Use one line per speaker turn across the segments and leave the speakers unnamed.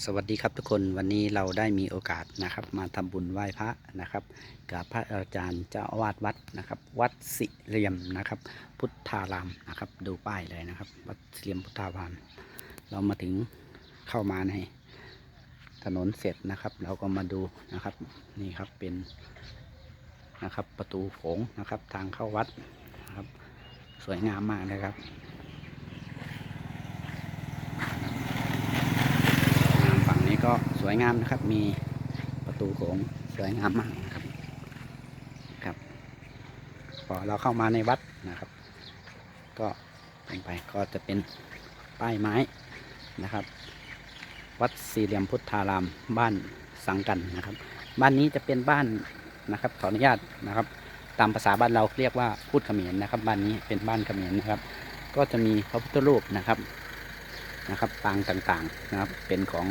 สวัสดีครับทุกคนวันนี้เราได้มีโอกาสนะครับ มาทำบุญไหว้พระนะครับกับพระอาจารย์เจ้าอาวาสวัดนะครับ วัดสิเรียมนะครับ พุทธารามนะครับ ดูป้ายเลยนะครับ วัดสิเรียมพุทธารามเรามาถึงเข้ามาในถนนเสร็จนะครับ เราก็มาดูนะครับนี่ครับเป็นนะครับประตูโขงนะครับ ทางเข้าวัดนะครับ สวยงามมากนะครับ งามฝั่งนี้ก็ส วยงามนะครับ มีประตูโขงสวยงามมากนะครับครับ พอเราเข้ามาในวัดนะครับ ก็ลงไปก็จะเป็นป้ายไม้นะครับ วัดสี่เหลี่ยมพุทธารามบ้านสังกันนะครับ บ้านนี้จะเป็นบ้านนะครับขออนุญาตนะครับ ตามภาษาบ้านเราเรียกว่าพูดเขมรนะครับ บ้านนี้เป็นบ้านเขมรนะครับ ก็จะมีพระพุทธรูปนะครับนะครับ ปางต่างๆนะครับเป็นของ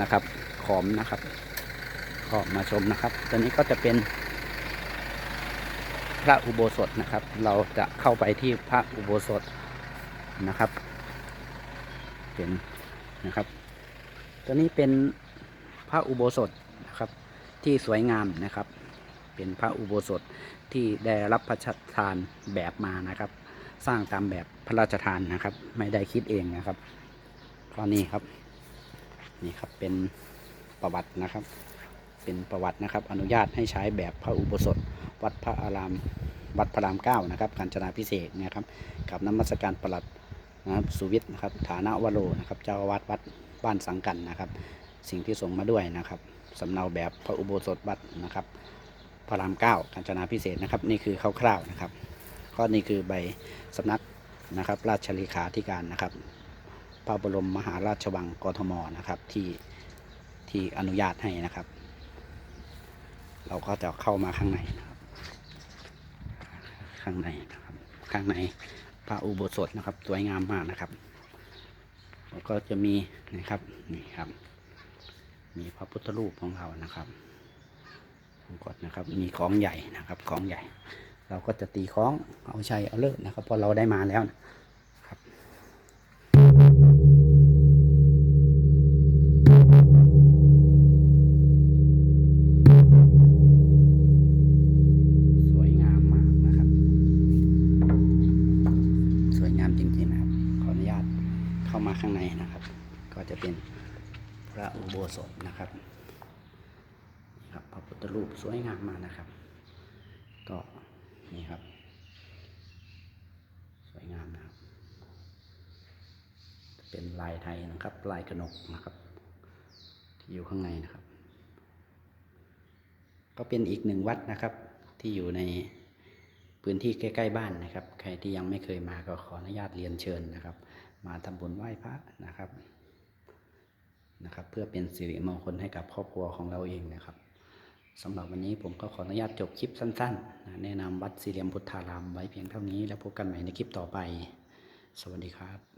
นะครับ ขอมนะครับ ก็มาชมนะครับ ตัวนี้ก็จะเป็นพระอุโบสถนะครับ เราจะเข้าไปที่พระอุโบสถนะครับเป็นนะครับ ตัวนี้เป็นพระอุโบสถนะครับ ที่สวยงามนะครับ เป็นพระอุโบสถที่ได้รับพระราชทานแบบมานะครับ สร้างตามแบบพระราชทานนะครับ ไม่ได้คิดเองนะครับก็นี่ครับ นี่ครับเป็นประวัตินะครับ เป็นประวัตินะครับ อนุญาตให้ใช้แบบพระอุโบสถ วัดพระอาราม วัดพระรามเก้านะครับ การจนาพิเศษกนะครับกับน้ำมัสการประหลัดนะครับสุวิทย์นะครับฐานะวโรนะครับ เจ้าวาดวัดบ้านสังกันนะครับ สิ่งที่ส่งมาด้วยนะครับสำเนาแบบพระอุโบสถวัดนะครับ พระรามเก้าการจนาพิเศษนะครับ นี่คือคร่าวๆนะครับก็นี่คือใบสำนักนะครับ ราชเลขาธิการนะครับ พระบรมมหาราชวังกทมนะครับที่ที่อนุญาตให้นะครับ เราก็จะเข้ามาข้างในนะครับ ข้างในนะครับข้างในพระอุโบสถนะครับสวยงามมากนะครับแล้วก็จะมีนะครับนี่ครับ มีพระพุทธรูปของเรานะครับกดนะครับ มีของใหญ่นะครับ ของใหญ่ เราก็จะตีคล้องเอาชัยเอาเลิศนะครับเพราะเราได้มาแล้วนะ เข้ามาข้างในนะครับ ก็จะเป็นพระอุโบสถนะครับครับพระพุทธรูปสวยงามมากนะครับ ก็นี่ครับ สวยงามนะครับ เป็นลายไทยนะครับลายกระหนกนะครับ ที่อยู่ข้างในนะครับ ก็เป็นอีกหนึ่งวัดนะครับ ที่อยู่ในพื้นที่ใกล้ ๆ บ้านนะครับ ใครที่ยังไม่เคยมาก็ขออนุญาตเรียนเชิญนะครับ มาทำบุญไหว้พระนะครับนะครับ เพื่อเป็นสิริมงคลให้กับครอบครัวของเราเองนะครับสำหรับวันนี้ผมก็ขออนุญาตจบคลิปสั้นๆ แนะนำวัดสี่เหลี่ยมพุทธารามไว้เพียงเท่านี้ แล้วพบกันใหม่ในคลิปต่อไป สวัสดีครับ